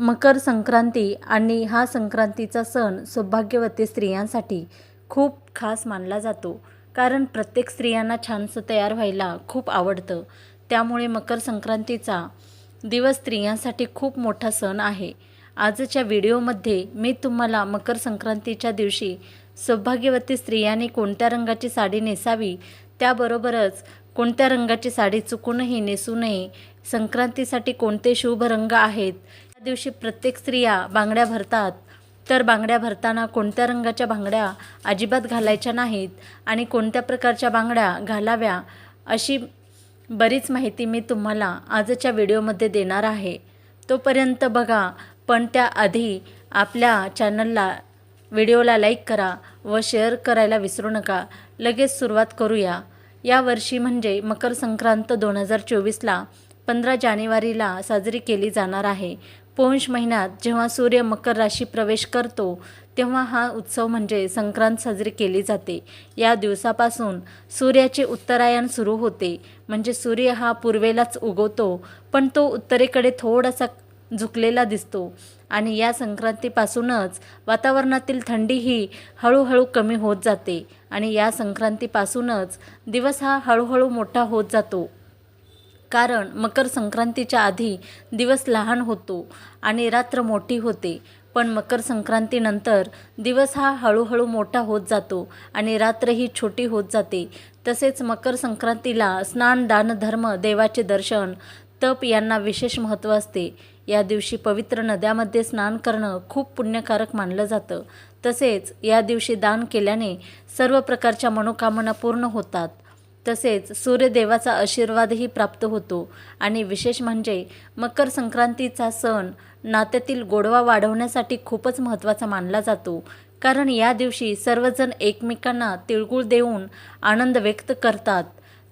मकर संक्रांती आणि हा संक्रांतीचा सण सौभाग्यवती स्त्रियांसाठी खूप खास मानला जातो. कारण प्रत्येक स्त्रियांना छानसं तयार व्हायला खूप आवडतं. त्यामुळे मकर संक्रांतीचा दिवस स्त्रियांसाठी खूप मोठा सण आहे. आजच्या व्हिडिओमध्ये मी तुम्हाला मकर संक्रांतीच्या दिवशी सौभाग्यवती स्त्रियांनी कोणत्या रंगाची साडी नेसावी त्याबरोबरच कोणत्या रंगाची साडी चुकूनही नेसू नये संक्रांतीसाठी कोणते शुभ रंग आहेत त्या दिवशी प्रत्येक स्त्रिया बांगड्या भरतात. तर बांगड्या भरताना कोणत्या रंगाच्या बांगड्या अजिबात घालायच्या नाहीत आणि कोणत्या प्रकारच्या बांगड्या घालाव्या अशी बरीच माहिती मी तुम्हाला आजच्या व्हिडिओमध्ये देणार आहे. तोपर्यंत बघा पण त्याआधी आपल्या चॅनलला व्हिडिओला लाईक करा व शेअर करायला विसरू नका. लगेच सुरुवात करूया. यावर्षी म्हणजे मकर संक्रांत दोन हजार चोवीसला पंधरा जानेवारीला साजरी केली जाणार आहे. पौष महिन्यात जेव्हा सूर्य मकर राशी प्रवेश करतो तेव्हा हा उत्सव म्हणजे संक्रांत साजरी केली जाते. या दिवसापासून सूर्याचे उत्तरायण सुरू होते. म्हणजे सूर्य हा पूर्वेलाच उगवतो पण तो उत्तरेकडे थोडासा झुकलेला दिसतो. आणि या संक्रांतीपासूनच वातावरणातील थंडी ही हळूहळू कमी होत जाते. आणि या संक्रांतीपासूनच दिवस हा हळूहळू मोठा होत जातो. कारण मकर संक्रांतीच्या आधी दिवस लहान होतो आणि रात्र मोठी होते. पण मकर संक्रांतीनंतर दिवस हा हळूहळू मोठा होत जातो आणि रात्र ही छोटी होत जाते. तसेच मकर संक्रांतीला स्नान दान धर्म देवाचे दर्शन तप यांना विशेष महत्त्व असते. या दिवशी पवित्र नद्यामध्ये स्नान करणं खूप पुण्यकारक मानलं जातं. तसेच या दिवशी दान केल्याने सर्व प्रकारच्या मनोकामना पूर्ण होतात. तसेच सूर्यदेवाचा आशीर्वादही प्राप्त होतो. आणि विशेष म्हणजे मकर संक्रांतीचा सण नात्यातील गोडवा वाढवण्यासाठी खूपच महत्त्वाचा मानला जातो. कारण या दिवशी सर्वजण एकमेकांना तिळगुळ देऊन आनंद व्यक्त करतात.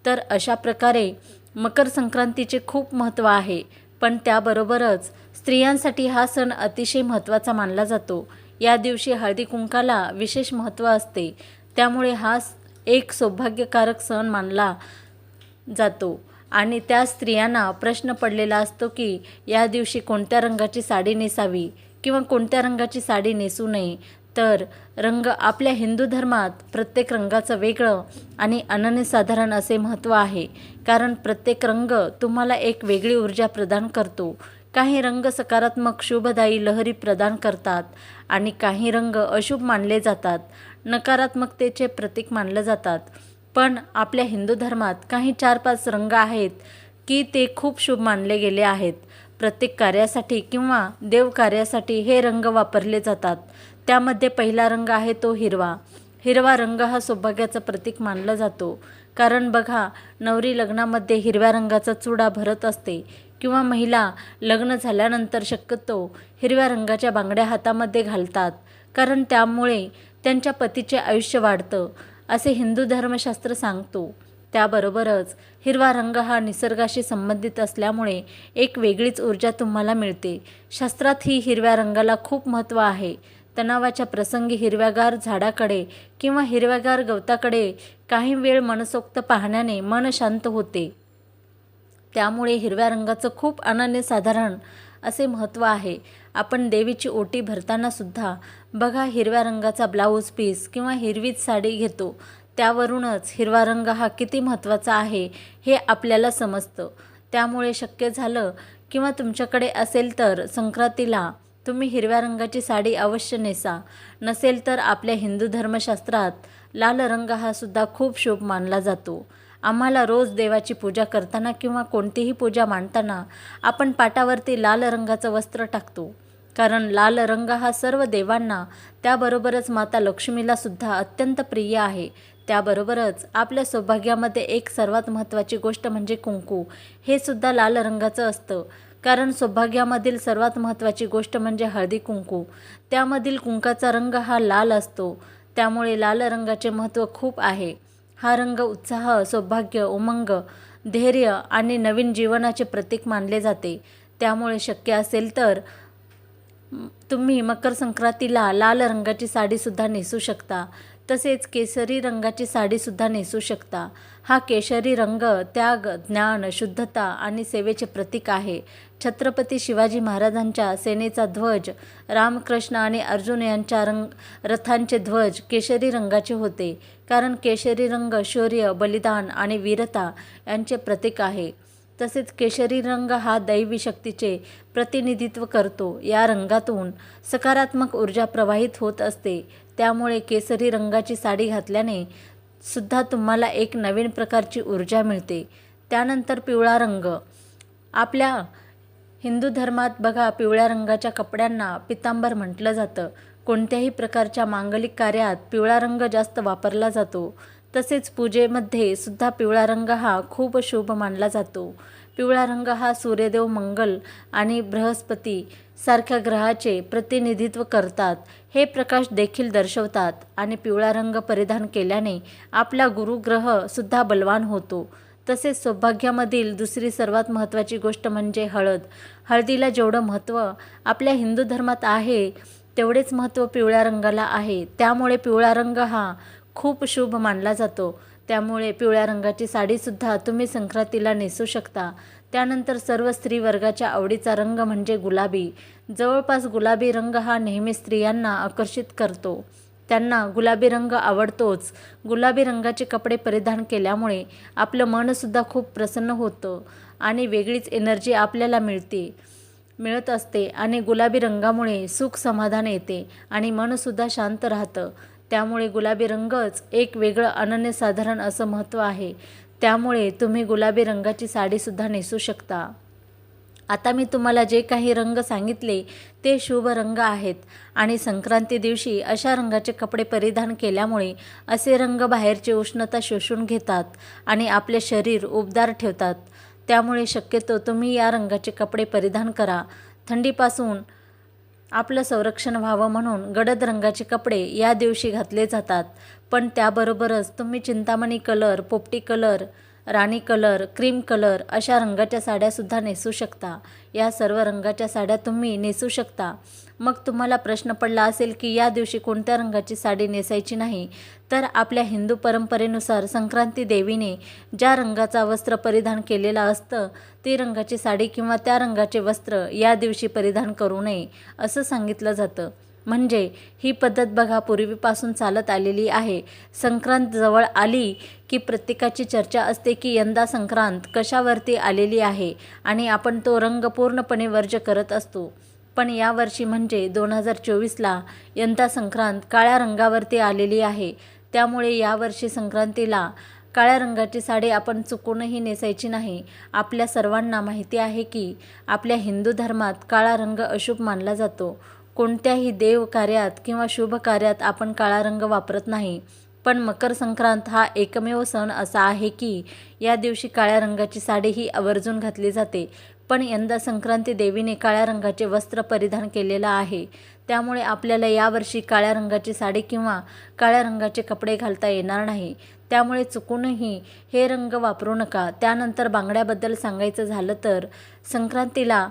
तर अशा प्रकारे मकर संक्रांतीचे खूप महत्त्व आहे. पण त्याबरोबरच स्त्रियांसाठी हा सण अतिशय महत्त्वाचा मानला जातो. या दिवशी हळदी कुंकाला विशेष महत्त्व असते. त्यामुळे हा एक सौभाग्यकारक सण मानला जातो. आणि त्या स्त्रियांना प्रश्न पडलेला असतो की या दिवशी कोणत्या रंगाची साडी नेसावी? किंवा कोणत्या रंगाची साडी नेसू नये? तर रंग आपल्या हिंदू धर्मात प्रत्येक रंगाचं वेगळं आणि अनन्यसाधारण असे महत्त्व आहे. कारण प्रत्येक रंग तुम्हाला एक वेगळी ऊर्जा प्रदान करतो. काही रंग सकारात्मक शुभदायी लहरी प्रदान करतात आणि काही रंग अशुभ मानले जातात. नकारात्मकतेचे प्रतीक मानले जातात. पण आपल्या हिंदू धर्मात काही चार पाच रंग आहेत की ते खूप शुभ मानले गेले आहेत. प्रत्येक कार्यासाठी किंवा देवकार्यासाठी हे रंग वापरले जातात. त्यामध्ये पहिला रंग आहे तो हिरवा. हिरवा रंग हा सौभाग्याचं प्रतीक मानला जातो. कारण बघा नवरी लग्नामध्ये हिरव्या रंगाचा चुडा भरत असते किंवा महिला लग्न झाल्यानंतर शक्यतो हिरव्या रंगाच्या बांगड्या हातामध्ये घालतात कारण त्यामुळे त्यांच्या पतीचे आयुष्य वाढतं असे हिंदू धर्मशास्त्र सांगतो. त्याबरोबरच हिरवा रंग हा निसर्गाशी संबंधित असल्यामुळे एक वेगळीच ऊर्जा तुम्हाला मिळते. शास्त्रात ही हिरव्या रंगाला खूप महत्त्व आहे. तणावाच्या प्रसंगी हिरव्यागार झाडाकडे किंवा हिरव्यागार गवताकडे काही वेळ मनसोक्त पाहण्याने मन शांत होते. त्यामुळे हिरव्या रंगाचं खूप अनन्यसाधारण असे महत्त्व आहे. आपण देवीची ओटी भरताना सुद्धा बघा हिरव्या रंगाचा ब्लाऊज पीस किंवा हिरवीच साडी घेतो. त्यावरूनच हिरवा रंग हा किती महत्त्वाचा आहे हे आपल्याला समजतं. त्यामुळे शक्य झालं किंवा तुमच्याकडे असेल तर संक्रांतीला तुम्ही हिरव्या रंगाची साडी अवश्य नेसा. नसेल तर आपल्या हिंदू धर्मशास्त्रात लाल रंग हा सुद्धा खूप शुभ मानला जातो. आम्हाला रोज देवाची पूजा करताना किंवा कोणतीही पूजा मांडताना आपण पाटावरती लाल रंगाचं वस्त्र टाकतो. कारण लाल रंग हा सर्व देवांना त्याबरोबरच माता लक्ष्मीला सुद्धा अत्यंत प्रिय आहे. त्याबरोबरच आपल्या सौभाग्यामध्ये एक सर्वात महत्त्वाची गोष्ट म्हणजे कुंकू. हे सुद्धा लाल रंगाचं असतं. कारण सौभाग्यामधील सर्वात महत्त्वाची गोष्ट म्हणजे हळदी कुंकू. त्यामधील कुंकाचा रंग हा लाल असतो. त्यामुळे लाल रंगाचे महत्त्व खूप आहे. हा रंग उत्साह सौभाग्य उमंग धैर्य आणि नवीन जीवनाचे प्रतीक मानले जाते. त्यामुळे शक्य असेल तर तुम्ही मकर संक्रांतीला लाल रंगाची साडीसुद्धा नेसू शकता. तसेच केसरी रंगाची साडीसुद्धा नेसू शकता. हा केशरी रंग त्याग ज्ञान शुद्धता आणि सेवेचे प्रतीक आहे. छत्रपती शिवाजी महाराजांच्या सेनेचा ध्वज रामकृष्ण आणि अर्जुन यांच्या रंग रथांचे ध्वज केशरी रंगाचे होते. कारण केशरी रंग शौर्य बलिदान आणि वीरता यांचे प्रतीक आहे. तसेच केशरी रंग हा दैवी शक्तीचे प्रतिनिधित्व करतो. या रंगातून सकारात्मक ऊर्जा प्रवाहित होत असते. त्यामुळे केसरी रंगाची साडी घातल्याने सुद्धा तुम्हाला एक नवीन प्रकारची ऊर्जा मिळते. त्यानंतर पिवळा रंग. आपल्या हिंदू धर्मात बघा पिवळ्या रंगाच्या कपड्यांना पितांबर म्हटलं जातं. कोणत्याही प्रकारच्या मांगलिक कार्यात पिवळा रंग जास्त वापरला जातो. तसेच पूजेमध्ये सुद्धा पिवळा रंग हा खूप शुभ मानला जातो. पिवळा रंग हा सूर्यदेव मंगल आणि बृहस्पती सारख्या ग्रहाचे प्रतिनिधित्व करतात. हे प्रकाश देखील दर्शवतात आणि पिवळा रंग परिधान केल्याने आपला गुरुग्रह सुद्धा बलवान होतो. तसेच सौभाग्यामधील दुसरी सर्वात महत्त्वाची गोष्ट म्हणजे हळद. हळदीला जेवढं महत्त्व आपल्या हिंदू धर्मात आहे तेवढेच महत्त्व पिवळ्या रंगाला आहे. त्यामुळे पिवळा रंग हा खूप शुभ मानला जातो. त्यामुळे पिवळ्या रंगाची साडीसुद्धा तुम्ही संक्रांतीला नेसू शकता. त्यानंतर सर्व स्त्री वर्गाच्या आवडीचा रंग म्हणजे गुलाबी. जवळपास गुलाबी रंग हा नेहमी स्त्रियांना आकर्षित करतो. त्यांना गुलाबी रंग आवडतोच. गुलाबी रंगाचे कपडे परिधान केल्यामुळे आपलं मनसुद्धा खूप प्रसन्न होतं आणि वेगळीच एनर्जी आपल्याला मिळते मिळत असते आणि गुलाबी रंगामुळे सुख समाधान येते आणि मनसुद्धा शांत राहतं. त्यामुळे गुलाबी रंगच एक वेगळं अनन्यसाधारण असं महत्त्व आहे. त्यामुळे तुम्ही गुलाबी रंगाची साडीसुद्धा नेसू शकता. आता मी तुम्हाला जे काही रंग सांगितले ते शुभ रंग आहेत. आणि संक्रांती दिवशी अशा रंगाचे कपडे परिधान केल्यामुळे असे रंग बाहेरची उष्णता शोषून घेतात आणि आपले शरीर उबदार ठेवतात. त्यामुळे शक्यतो तुम्ही या रंगाचे कपडे परिधान करा. थंडीपासून आपलं संरक्षण व्हावं म्हणून गडद रंगाचे कपडे या दिवशी घातले जातात. पण त्याबरोबरच तुम्ही चिंतामणी कलर पोपटी कलर राणी कलर क्रीम कलर अशा रंगाच्या साड्यासुद्धा नेसू शकता. या सर्व रंगाच्या साड्या तुम्ही नेसू शकता. मग तुम्हाला प्रश्न पडला असेल की या दिवशी कोणत्या रंगाची साडी नेसायची नाही? तर आपल्या हिंदू परंपरेनुसार संक्रांती देवीने ज्या रंगाचा वस्त्र परिधान केलेलं असतं ती रंगाची साडी किंवा त्या रंगाचे वस्त्र या दिवशी परिधान करू नये असं सांगितलं जातं. म्हणजे ही पद्धत बघा पूर्वीपासून चालत आलेली आहे. संक्रांत जवळ आली की प्रत्येकाची चर्चा असते की यंदा संक्रांत कशावरती आलेली आहे आणि आपण तो रंग पूर्णपणे वर्ज करत असतो. पण यावर्षी म्हणजे दोन हजार चोवीसला यंदा संक्रांत काळ्या रंगावरती आलेली आहे. त्यामुळे यावर्षी संक्रांतीला काळ्या रंगाची साडी आपण चुकूनही नेसायची नाही. आपल्या सर्वांना माहिती आहे की आपल्या हिंदू धर्मात काळा रंग अशुभ मानला जातो. कोणत्याही देव कार्यात किंवा शुभ कार्यात आपण काळा रंग वापरत नाही. पण मकर संक्रांत हा एकमेव सण असा आहे की या दिवशी काळ्या रंगाची साडी ही आवर्जून घातली जाते. पण यंदा संक्रांती देवीने काळ्या रंगाचे वस्त्र परिधान केलेलं आहे. त्यामुळे आपल्याला यावर्षी काळ्या रंगाची साडी किंवा काळ्या रंगाचे कपडे घालता येणार नाही. त्यामुळे चुकूनही हे रंग वापरू नका. त्यानंतर बांगड्याबद्दल सांगायचं झालं तर संक्रांतीला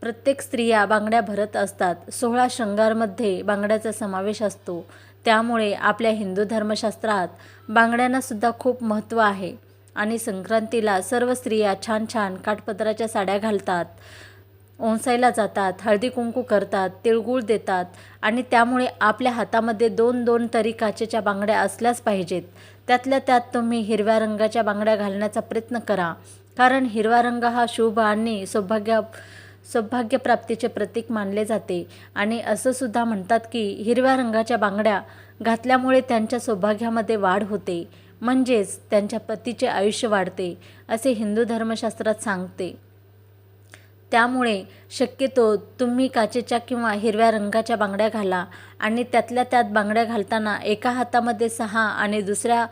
प्रत्येक स्त्रिया बांगड्या भरत असतात. सोळा शृंगारमध्ये बांगड्याचा समावेश असतो. त्यामुळे आपल्या हिंदू धर्मशास्त्रात बांगड्यांनासुद्धा खूप महत्त्व आहे. आणि संक्रांतीला सर्व स्त्रिया छान छान काठपदराच्या साड्या घालतात. ओंसायला जातात हळदी कुंकू करतात तिळगुळ देतात आणि त्यामुळे आपल्या हातामध्ये दोन दोन तरी काचेच्या बांगड्या असल्याच पाहिजेत. त्यातल्या त्यात तुम्ही हिरव्या रंगाच्या बांगड्या घालण्याचा प्रयत्न करा. कारण हिरवा रंग हा शुभ आणि सौभाग्य सौभाग्यप्राप्तीचे प्रतीक मानले जाते. आणि असं सुद्धा म्हणतात की हिरव्या रंगाच्या बांगड्या घातल्यामुळे त्यांच्या सौभाग्यामध्ये वाढ होते. म्हणजेच त्यांच्या पतीचे आयुष्य वाढते असे हिंदू धर्मशास्त्रात सांगते. त्यामुळे शक्यतो तुम्ही काचेच्या किंवा हिरव्या रंगाच्या बांगड्या घाला आणि त्यातल्या त्यात बांगड्या घालताना एका हातामध्ये सहा आणि दुसऱ्या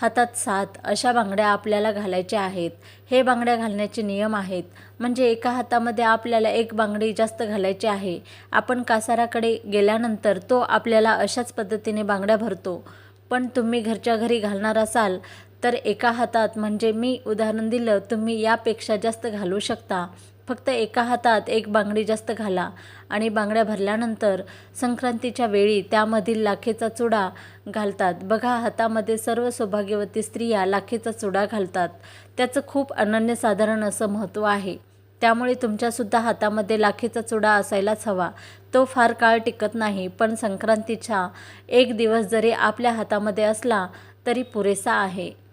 हातात सात अशा बांगड्या आपल्याला घालायच्या आहेत. हे बांगड्या घालण्याचे नियम आहेत. म्हणजे एका हातामध्ये आपल्याला एक बांगडी जास्त घालायची आहे. आपण कासाराकडे गेल्यानंतर तो आपल्याला अशाच पद्धतीने बांगड्या भरतो. पण तुम्ही घरच्या घरी घालणार असाल तर एका हातात म्हणजे मी उदाहरण दिलं तुम्ही यापेक्षा जास्त घालू शकता. फक्त एका हातात एक बांगडी जास्त घाला आणि बांगड्या भरल्यानंतर संक्रांतीच्या वेळी त्यामधील लाखेचा चुडा घालतात. बघा हातामध्ये सर्व सौभाग्यवती स्त्रिया लाखेचा चुडा घालतात. त्याचं खूप अनन्यसाधारण असं महत्त्व आहे. त्यामुळे तुमच्यासुद्धा हातामध्ये लाखेचा चुडा असायलाच हवा. तो फार काळ टिकत नाही पण संक्रांतीच्या एक दिवस जरी आपल्या हातामध्ये असला तरी पुरेसा आहे.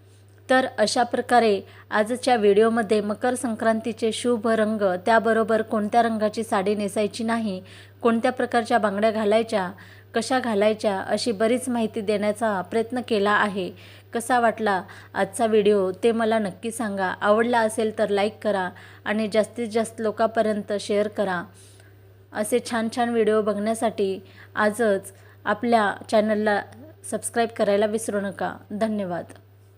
तर अशा प्रकारे आजच्या व्हिडिओमध्ये मकर संक्रांतीचे शुभ रंग त्याबरोबर कोणत्या रंगाची साडी नेसायची नाही कोणत्या प्रकारच्या बांगड्या घालायच्या कशा घालायच्या अशी बरीच माहिती देण्याचा प्रयत्न केला आहे. कसा वाटला आजचा व्हिडिओ ते मला नक्की सांगा. आवडला असेल तर लाईक करा आणि जास्तीत जास्त लोकांपर्यंत शेअर करा. असे छान छान व्हिडिओ बघण्यासाठी आजच आपल्या चॅनलला सबस्क्राईब करायला विसरू नका. धन्यवाद.